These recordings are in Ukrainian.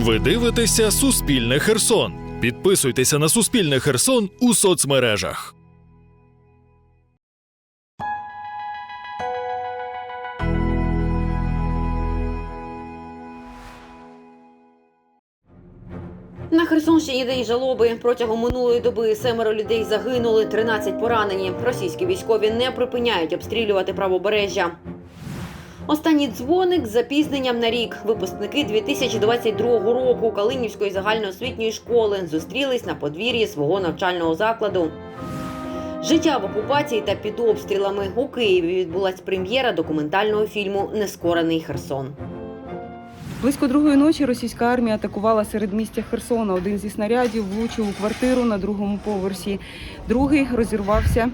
Ви дивитеся Суспільне Херсон. Підписуйтеся на Суспільне Херсон у соцмережах. На Херсонщині день жалоби протягом минулої доби семеро людей загинули, 13 поранені. Російські військові не припиняють обстрілювати правобережжя. Останній дзвоник з запізненням на рік. Випускники 2022 року Калинівської загальноосвітньої школи зустрілись на подвір'ї свого навчального закладу. Життя в окупації та під обстрілами у Києві відбулась прем'єра документального фільму Нескорений Херсон. Близько другої ночі російська армія атакувала серед містя Херсона. Один зі снарядів влучив у квартиру на другому поверсі, другий розірвався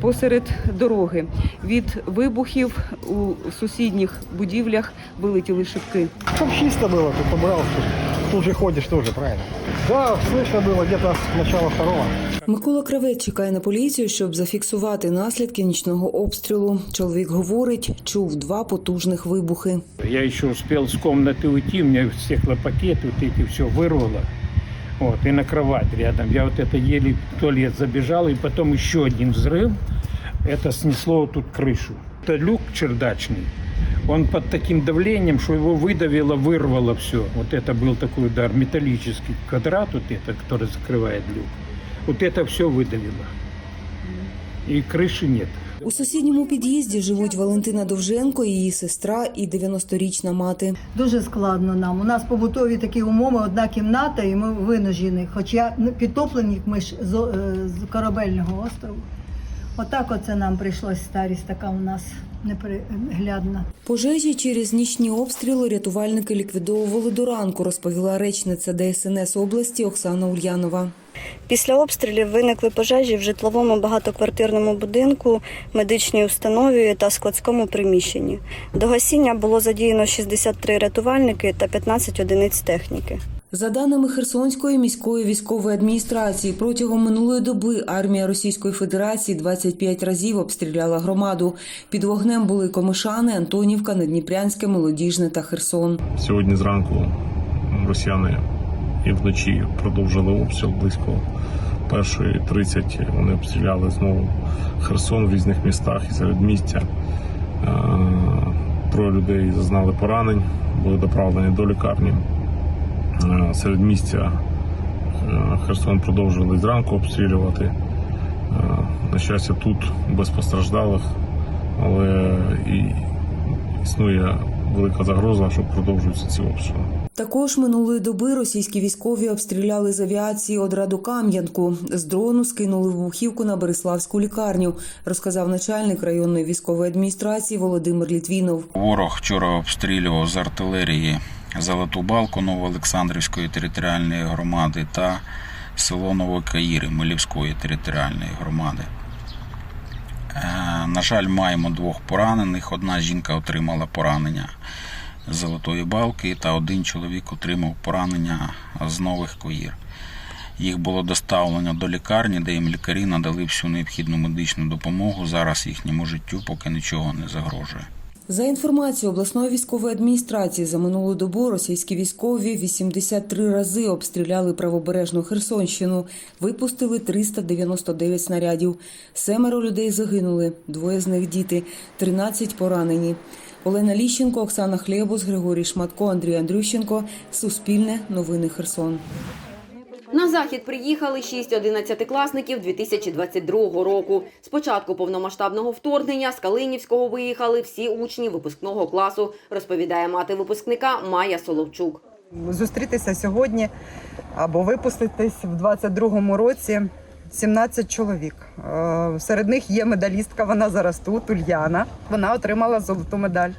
посеред дороги. Від вибухів у сусідніх будівлях вилетіли шибки. Чтоб чисто было, ты побрал, тут, тут же ходишь тоже, правильно? Да, слышно было где-то с начала второго. Микола Кравець чекає на поліцію, щоб зафіксувати наслідки нічного обстрілу. Чоловік говорить, чув два потужних вибухи. Я еще успел с комнаты уйти, у меня стеклопакеты вот эти все вырвало. Вот, и на кровать рядом. Я вот это еле в туалет забежал, и потом еще один взрыв. Это снесло тут крышу. Это люк чердачный. Он под таким давлением, что его выдавило, вырвало все. Вот это был такой удар. Металлический квадрат, вот это, который закрывает люк. Вот это все выдавило. И крыши нет. У сусідньому під'їзді живуть Валентина Довженко, її сестра і 90-річна мати. Дуже складно нам. У нас побутові такі умови, одна кімната, і ми винужені. Хоча ну, підтоплені ми ж з, е, з корабельного острову. Отак оце нам прийшлось старість така у нас неприглядна. Пожежі через нічні обстріли рятувальники ліквідовували до ранку, розповіла речниця ДСНС області Оксана Ульянова. Після обстрілів виникли пожежі в житловому багатоквартирному будинку, медичній установі та складському приміщенні. До гасіння було задіяно 63 рятувальники та 15 одиниць техніки. За даними Херсонської міської військової адміністрації, протягом минулої доби армія Російської Федерації 25 разів обстріляла громаду. Під вогнем були Комишани, Антонівка, Надніпрянське, Молодіжне та Херсон. Сьогодні зранку росіяни і вночі продовжили обстріл близько першої 30 Вони обстріляли знову Херсон в різних містах і серед містя. Троє людей зазнали поранень, були доправлені до лікарні. Е, Серед місця е, Херсон продовжили зранку обстрілювати. Е, На щастя, тут без постраждалих, але і існує велика загроза, що продовжуються ці обстріли. Також минулої доби російські військові обстріляли з авіації одраду Кам'янку. З дрону скинули вибухівку на Береславську лікарню, розказав начальник районної військової адміністрації Володимир Літвінов. Ворог вчора обстрілював з артилерії Золоту Балку Новоолександрівської територіальної громади та село Новокаїри Милівської територіальної громади. Е, На жаль, маємо двох поранених. Одна жінка отримала поранення Золотої Балки, та один чоловік отримав поранення з нових коїр. Їх було доставлено до лікарні, де їм лікарі надали всю необхідну медичну допомогу. Зараз їхньому життю поки нічого не загрожує. За інформацією обласної військової адміністрації, за минулу добу російські військові 83 рази обстріляли правобережну Херсонщину, випустили 399 снарядів. Семеро людей загинули, двоє з них діти, 13 поранені. Олена Ліщенко, Оксана Хлєбус, Григорій Шматко, Андрій Андрющенко. Суспільне новини Херсон. На захід приїхали шість одинадцятикласників 2022 року. З початку повномасштабного вторгнення з Калинівського виїхали всі учні випускного класу, розповідає мати випускника Майя Соловчук. зустрітися сьогодні або випуститись в 22-му році 17 чоловік. Е, Серед них є медалістка, вона зараз тут, Ульяна. Вона отримала золоту медаль.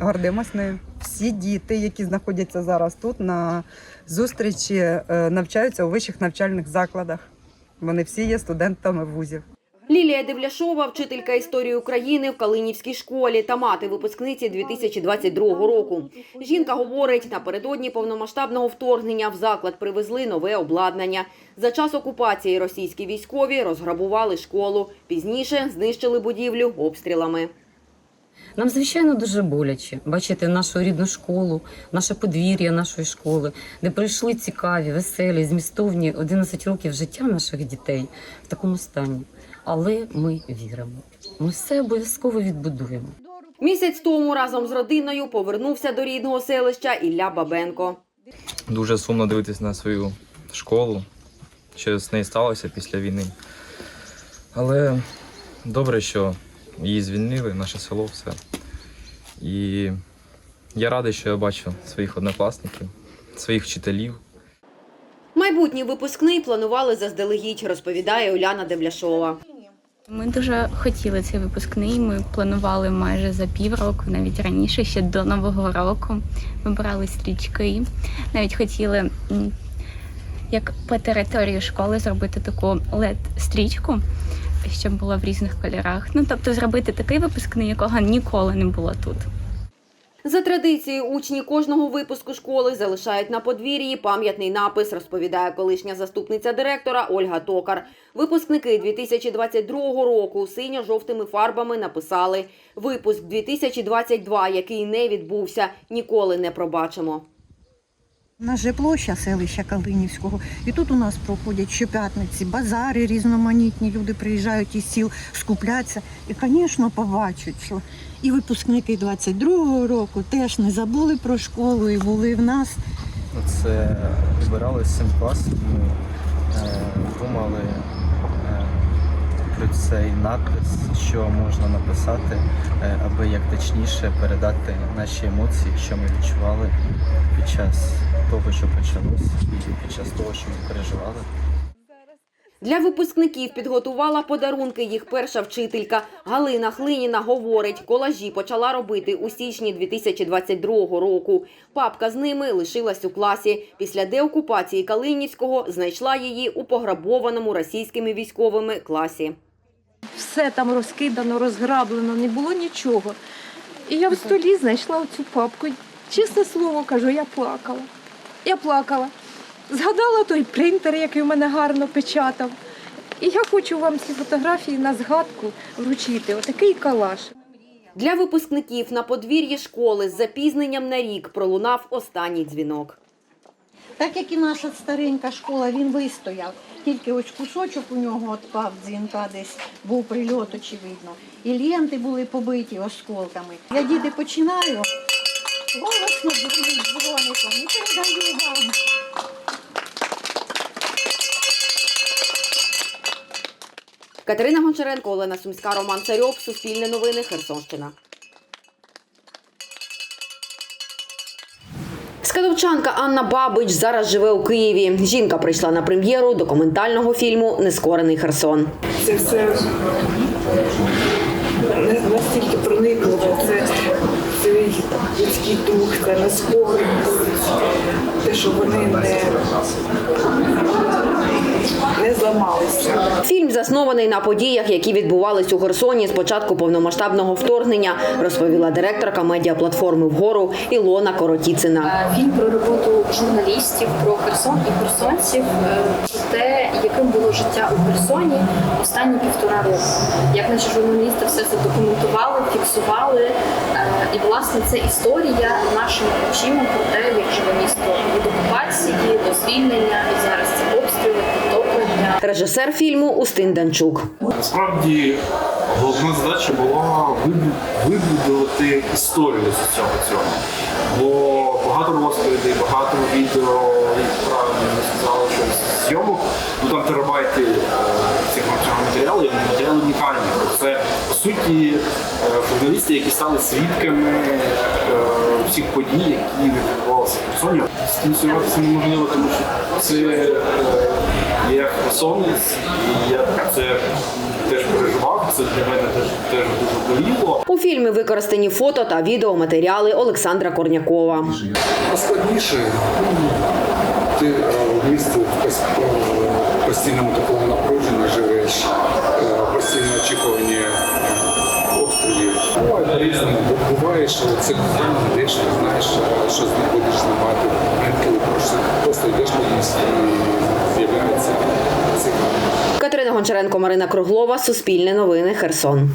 Гордимось нею. Всі діти, які знаходяться зараз тут на зустрічі, е, навчаються у вищих навчальних закладах. Вони всі є студентами вузів. Лілія Девляшова, вчителька історії України в Калинівській школі та мати випускниці 2022 року. Жінка говорить, напередодні повномасштабного вторгнення в заклад привезли нове обладнання. За час окупації російські військові розграбували школу. Пізніше знищили будівлю обстрілами. Нам, звичайно, дуже боляче бачити нашу рідну школу, наше подвір'я нашої школи, де пройшли цікаві, веселі, змістовні 11 років життя наших дітей в такому стані. Але ми віримо. Ми все обов'язково відбудуємо. Місяць тому разом з родиною повернувся до рідного селища Ілля Бабенко. Дуже сумно дивитися на свою школу, що з нею сталося після війни. Але добре, що її звільнили, наше село все. І я радий, що я бачу своїх однокласників, своїх вчителів. Майбутній випускний планували заздалегідь, розповідає Уляна Девляшова. Ми дуже хотіли цей випускний. Ми планували майже за півроку, навіть раніше, ще до нового року. Ми брали стрічки, навіть хотіли як по території школи зробити таку led стрічку щоб було в різних кольорах. Ну тобто зробити такий випускний, якого ніколи не було тут. За традицією, учні кожного випуску школи залишають на подвір'ї пам'ятний напис, розповідає колишня заступниця директора Ольга Токар. Випускники 2022 року синьо-жовтими фарбами написали «Випуск 2022, який не відбувся, ніколи не пробачимо». У нас же площа селища Калинівського, і тут у нас проходять щоп'ятниці базари різноманітні, люди приїжджають із сіл скупляться. І, звісно, побачать, що і випускники 22-го року теж не забули про школу і були в нас. Це збирали з цим класом, ми е, думали е, про цей надпис, що можна написати, е, аби як точніше передати наші емоції, що ми відчували під час того, що почалось, і під час того, що ми переживали. Для випускників підготувала подарунки їх перша вчителька. Галина Хлиніна говорить, колажі почала робити у січні 2022 року. Папка з ними лишилась у класі. Після деокупації Калинівського знайшла її у пограбованому російськими військовими класі. Все там розкидано, розграблено, не було нічого. І я в столі знайшла оцю папку. Чесне слово кажу, я плакала. Я плакала. Згадала той принтер, який в мене гарно печатав. І я хочу вам ці фотографії на згадку вручити. Отакий калаш. Для випускників на подвір'ї школи з запізненням на рік пролунав останній дзвінок. Так як і наша старенька школа, він вистояв. Тільки ось кусочок у нього відпав дзвінка десь, був прильот, очевидно. І ленти були побиті осколками. Я діти починаю голосно дзвонить дзвоником і передаю вам. Катерина Гончаренко, Олена Сумська, Роман Царьов, Суспільне новини, Херсонщина. Скадовчанка Анна Бабич зараз живе у Києві. Жінка прийшла на прем'єру документального фільму Нескорений Херсон. Це все настільки проникливо. Це людський дух, це нескореність, те, що вони не, не зламалися. Фільм заснований на подіях, які відбувались у Херсоні з початку повномасштабного вторгнення, розповіла директорка медіаплатформи вгору Ілона Коротіцина. Фільм про роботу журналістів про Херсон і херсонців, е, про те, яким було життя у Херсоні останні півтора року. Як наші журналісти все це документували, фіксували. Е, І власне це історія нашими очима про те, як живе місто від окупації до звільнення, і зараз це обстріли, підтоплення. Режисер фільму Устин Данчук. Насправді головна задача була вибудувати історію з цього цього. Бо багато розповідей, багато відео, і правильно ви сказали, що зйомок, ну там терабайти е, цих матеріалів, і матеріали унікальні. Це по суті е, журналісти, які стали свідками е, всіх подій, які відбувалися в Херсоні. Дистанціюватися неможливо, тому що це е, є херсонець, і я це теж переживав. Це для мене теж, теж дуже боліло. У фільмі використані фото та відеоматеріали Олександра Корнякова. Складніше ти е, в місті в постійному такому напруженні живеш, е, постійно очікування е, по-різному. Буває, що це там йдеш, не знаєш, е, що з ним будеш знімати. Інколи просто, йдеш по місту і з'являється цікаво. Катерина Гончаренко, Марина Круглова, Суспільне новини, Херсон.